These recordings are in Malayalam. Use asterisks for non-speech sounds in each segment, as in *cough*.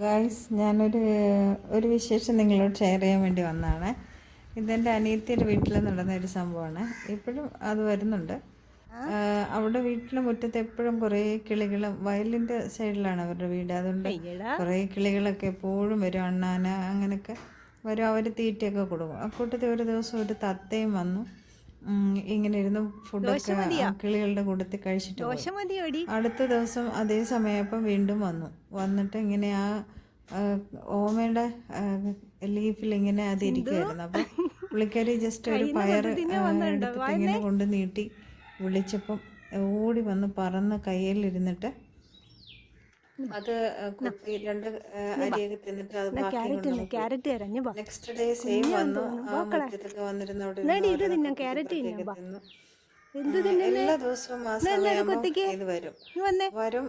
ഗായ്സ് ഞാനൊരു ഒരു വിശേഷം നിങ്ങളോട് ഷെയർ ചെയ്യാൻ വേണ്ടി വന്നതാണ്. ഇതെന്റെ അനിയത്തിയുടെ വീട്ടിൽ നടന്ന ഒരു സംഭവമാണ്. ഇപ്പോഴും അത് വരുന്നുണ്ട്. അവിടെ വീട്ടിലെ മുറ്റത്ത് എപ്പോഴും കുറേ കിളികളും വയലിന്റെ സൈഡിലാണ് അവരുടെ വീട്. അതുകൊണ്ട് കുറേ കിളികളൊക്കെ എപ്പോഴും വരും അണ്ണാന അങ്ങനെയൊക്കെ വരും. അവർ തീറ്റയൊക്കെ കൊടുക്കും. അക്കൂട്ടത്തിൽ ഒരു ദിവസം ഒരു തത്തയും വന്നു. ഇങ്ങനെ ഇരുന്ന് ഫുഡൊക്കെ കിളികളുടെ കൂട്ടത്തിൽ കഴിച്ചിട്ട് അടുത്ത ദിവസം അതേ സമയപ്പം വീണ്ടും വന്നു. വന്നിട്ട് ഇങ്ങനെ ആ ആ, ഓമയുടെ ലീഫിൽ ഇങ്ങനെ അത് ഇരിക്കുമായിരുന്നു അപ്പം പുള്ളിക്കാരി ജസ്റ്റ് ഒരു പയർ എടുത്തിട്ട് ഇങ്ങനെ കൊണ്ട് നീട്ടി വിളിച്ചപ്പം ഓടി വന്ന് പറന്ന് കയ്യിലിരുന്നിട്ട് അത് കുത്തി രണ്ട് ആ, അരിയൊക്കെ തിന്നിട്ട് അത് ബാക്കി കൊണ്ട് ക്യാരറ്റ് തരാം. നെക്സ്റ്റ് ഡേ സെയിം വന്നു. മുറ്റത്തൊക്കെ വന്നിരുന്ന. അവിടെ തിന്നാം, ക്യാരറ്റ് തിന്നാം, എല്ലാ ദിവസവും ആ സമയമാകുമ്പോൾ ഇത് വരും. വരും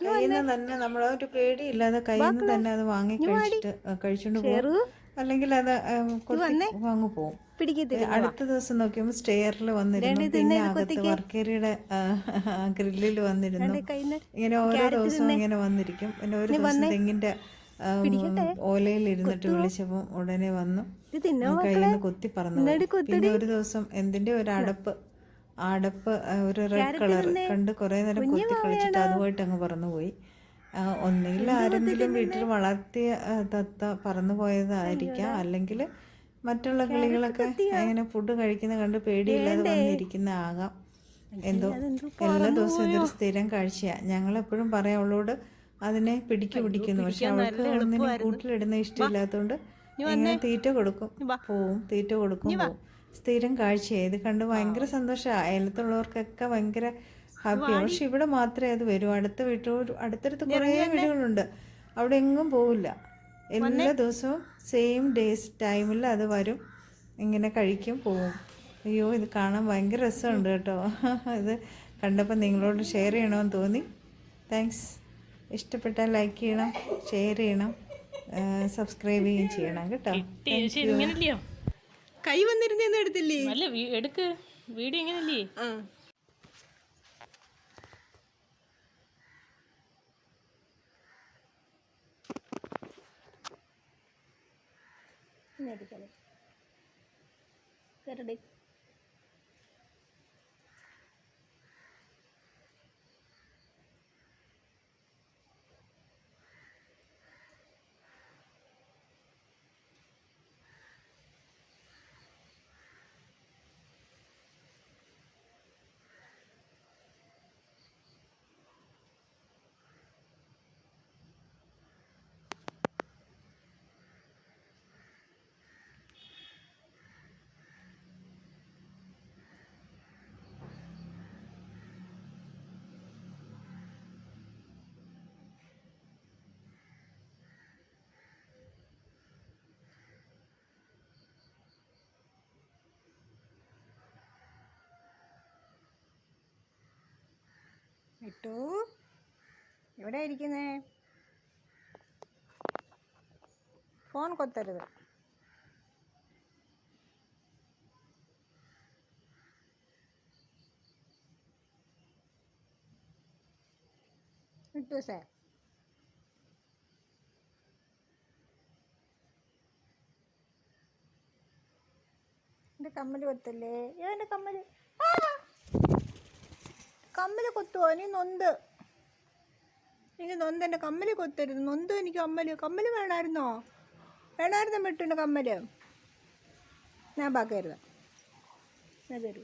കയ്യിൽ നിന്ന് തന്നെ നമ്മൾ ഒരു പേടിയില്ലാതെ കയ്യിൽ നിന്ന് തന്നെ അത് വാങ്ങി കഴിച്ചിട്ട് കഴിച്ചുകൊണ്ട് കഴിച്ചോണ്ട് പോകും അല്ലെങ്കിൽ അത് വാങ്ങി പോകും അടുത്ത ദിവസം നോക്കിയപ്പോൾ സ്റ്റെയറിൽ വന്നിരുന്നു. പിന്നെ അകത്ത് വർക്കേരിയുടെ ഗ്രില്ലിൽ വന്നിരുന്നു. ഇങ്ങനെ ഓരോ ദിവസവും ഇങ്ങനെ വന്നിരിക്കും. പിന്നെ ഒരു ദിവസം തെങ്ങിന്റെ ഓലയിൽ ഇരുന്നിട്ട് വിളിച്ചപ്പോൾ ഉടനെ വന്നു. കയ്യിൽ നിന്ന് കൊത്തി പറഞ്ഞു പിന്നെ ഒരു ദിവസം എന്തിന്റെ ഒരു അടപ്പ്? അടപ്പ് ഒരു റെഡ് കളർ കണ്ട് കുറെ നേരം കൊത്തി കളിച്ചിട്ട് അതുമായിട്ട് അങ്ങ് പറന്നുപോയി. ഒന്നുകിൽ ആരെങ്കിലും വീട്ടിൽ വളർത്തിയ തത്ത പറന്നു പോയതായിരിക്കാം. അല്ലെങ്കിൽ മറ്റുള്ള കിളികളൊക്കെ അങ്ങനെ ഫുഡ് കഴിക്കുന്ന കണ്ട് പേടിയില്ലാതെ വന്നിരിക്കുന്ന ആകാം. എന്തോ എല്ലാ ദിവസവും ഇതൊരു സ്ഥിരം കാഴ്ചയാണ് ഞങ്ങളെപ്പോഴും പറയാം അവളോട് അതിനെ പിടിക്കു പിടിക്കുന്നു പക്ഷെ അവൾക്ക് ഒന്നിനും കൂട്ടിലിടുന്ന ഇഷ്ടമില്ലാത്തതുകൊണ്ട് ഇങ്ങനെ തീറ്റ കൊടുക്കും. പോവും തീറ്റ കൊടുക്കും പോവും. സ്ഥിരം കാഴ്ചയായി ഇത് കണ്ട് ഭയങ്കര സന്തോഷമാണ് അയലത്തുള്ളവർക്കൊക്കെ ഭയങ്കര ഹാപ്പിയാണ് പക്ഷെ ഇവിടെ മാത്രമേ അത് വരൂ. അടുത്ത വീട്ടിൽ അടുത്തടുത്ത് കുറേ വീടുകളുണ്ട്. അവിടെ എങ്ങും പോവില്ല. എല്ലാ ദിവസവും സെയിം ഡേയ്സ് ടൈമിൽ അത് വരും. ഇങ്ങനെ കഴിക്കും പോവും. അയ്യോ ഇത് കാണാൻ ഭയങ്കര രസമുണ്ട് കേട്ടോ. *laughs* ഇത് കണ്ടപ്പോൾ നിങ്ങളോട് ഷെയർ ചെയ്യണമെന്ന് തോന്നി. താങ്ക്സ് ഇഷ്ടപ്പെട്ടാൽ ലൈക്ക് ചെയ്യണം ഷെയർ ചെയ്യണം സബ്സ്ക്രൈബ് ചെയ്യുകയും ചെയ്യണം കേട്ടോ. കൈ വന്നിരുന്നേ എടുത്തില്ലേ? അല്ല എടുക്ക്. വീഡിയോ ഇങ്ങനല്ലേ? ആ കേരടി ഇട്ടു. എവിടെ ഇരിക്കുന്നേ. ഫോൺ കൊത്തരുത്. ഇട്ടു സാർ എന്റെ കമ്മൽ കൊത്തല്ലേ? ഏ എന്റെ ആ! കമ്മൽ കൊത്തുവോ? നീ നൊന്ത്. എനിക്ക് നൊന്ത് എന്റെ കമ്മൽ കൊത്തരുത്. നൊന്ത് എനിക്ക് കമ്മൽ കമ്മൽ വേണമായിരുന്നോ വേണമായിരുന്നോ വിട്ടുണ്ട് കമ്മൽ ഞാൻ പാക്കരുത് ഞാൻ തരൂ.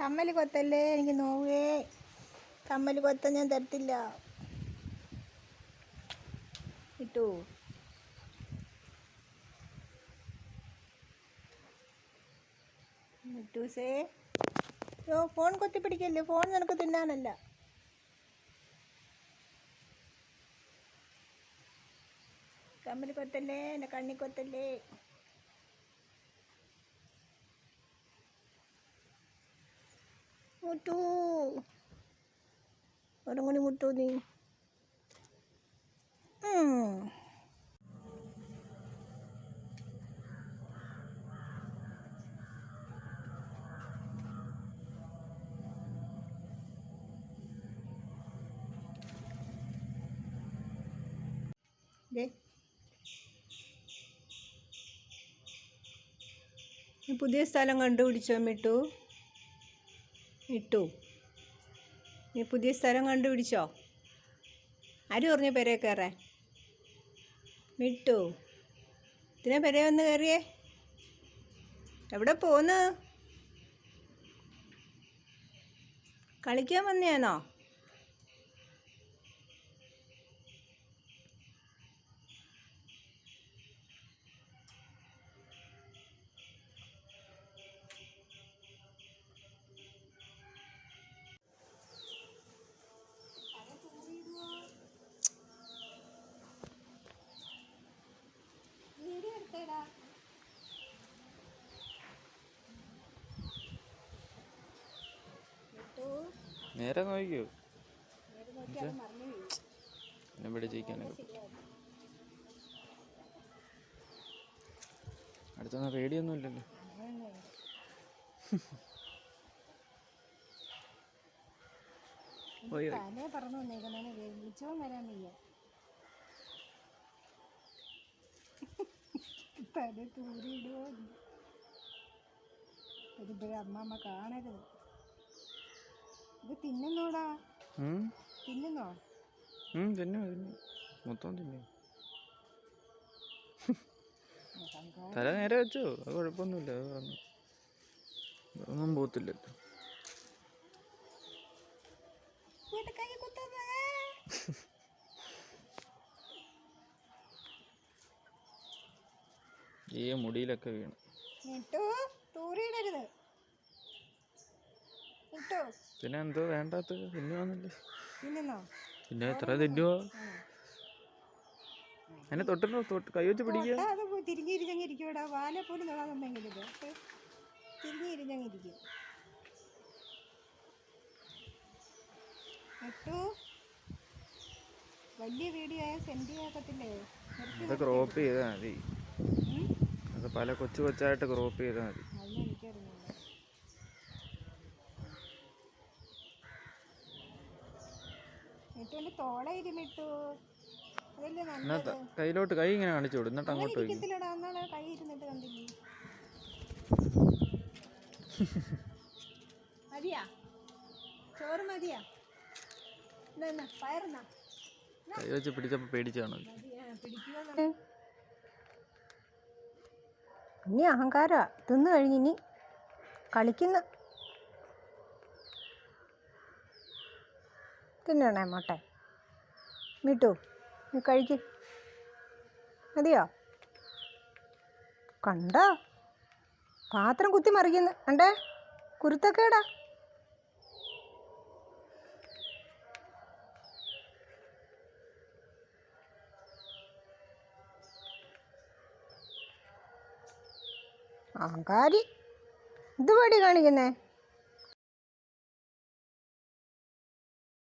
കമ്മൽ കൊത്തല്ലേ? എനിക്ക് നോവേ. കമ്മൽ കൊത്ത ഞാൻ തരത്തില്ല. ഇട്ടു. മിറ്റൂസേ യോ ഫോൺ കൊത്തി പിടിക്കല്ലേ ഫോൺ നിനക്ക് തിന്നാനല്ല. കമ്പിൽ കൊത്തല്ലേ? എന്റെ കണ്ണി കൊത്തല്ലേ? മുട്ടു. ഒരങ്ങണി മുട്ടു നീ. പുതിയ സ്ഥലം കണ്ടുപിടിച്ചോ മിട്ടു ഇട്ടു. നീ പുതിയ സ്ഥലം കണ്ടുപിടിച്ചോ? ആര് പറഞ്ഞു പെരേ കയറാൻ? മിട്ടു ഇതിനെ പെരേ വന്ന് കയറിയേ? എവിടെ പോന്ന്? കളിക്കാൻ വന്നെയാണോ? നേരെ നോക്കിയോ എന്നെ പിടിച്ചിരിക്കാനൊക്കെ അടുത്തൊന്നും പേടിയൊന്നും ഇല്ലല്ലോ. തലേ പറഞ്ഞു വന്നേക്കുന്നതിന് വിളിച്ചോൻ വരാൻ വയ്യ. തല തൂരിയിടുവോ ഇതിപ്പോഴും അമ്മമ്മ കാണരുത്. ഇത് തിന്നുന്നോടാ? തിന്നുന്നോ? തിന്നു തിന്നു. മൊത്തം തിന്നു. തല നേരെ വെച്ചു. അത് കുഴപ്പമൊന്നുമില്ല അത് പറഞ്ഞു. ഒന്നും പോത്തില്ലല്ലോ ഈ മുടിയിലൊക്കെ വീണ്. ഇട്ടു പിന്നെ എന്തോ വേണ്ടാത്ത തിന്നുവാന്നല്ലേ. പിന്നെ എത്ര തിന്നുവാ? എന്നെ തൊട്ടിട്ടോ തൊട്ട് കൈ വെച്ച് പിടിക്കുക വാലെ പോലും വലിയ വീഡിയോ ആയ സെൻഡ് ആക്കത്തില്ലേ അത് ക്രോപ്പ് ചെയ്താൽ മതി. അത് പല കൊച്ചു കൊച്ചായിട്ട് ക്രോപ്പ് ചെയ്താൽ മതി. ഇട്ടുവിന്റെ തോളെ ഇരുമിട്ടു. അതല്ലേ എന്നാ നല്ലത്? കയ്യിലോട്ട് കൈ ഇങ്ങനെ കാണിച്ചു വിടും എന്നിട്ട് അങ്ങോട്ട് വയ്ക്കും ഇരിക്കത്തില്ലടാ എന്നാണ് കൈ ഇരുന്നിട്ട് കണ്ടില്ലേ? *laughs* മതിയാ? ചോറ് മതിയാ? എന്നാ പയറെന്നാ. കൈ വെച്ച് പിടിച്ചപ്പോൾ പേടിച്ചാണ്? ഇനി അഹങ്കാര. തിന്നു കഴിഞ്ഞ് ഇനി കളിക്കുന്ന തിന്നണേ മോട്ടെ. മിട്ടു നീ കഴിക്ക്. മതിയോ? കണ്ടോ? പാത്രം കുത്തി മറിക്കുന്നു. കണ്ടേ? കുരുത്തക്കേടാ. അങ്കാരി ഇത് പടി കാണിക്കുന്നേ?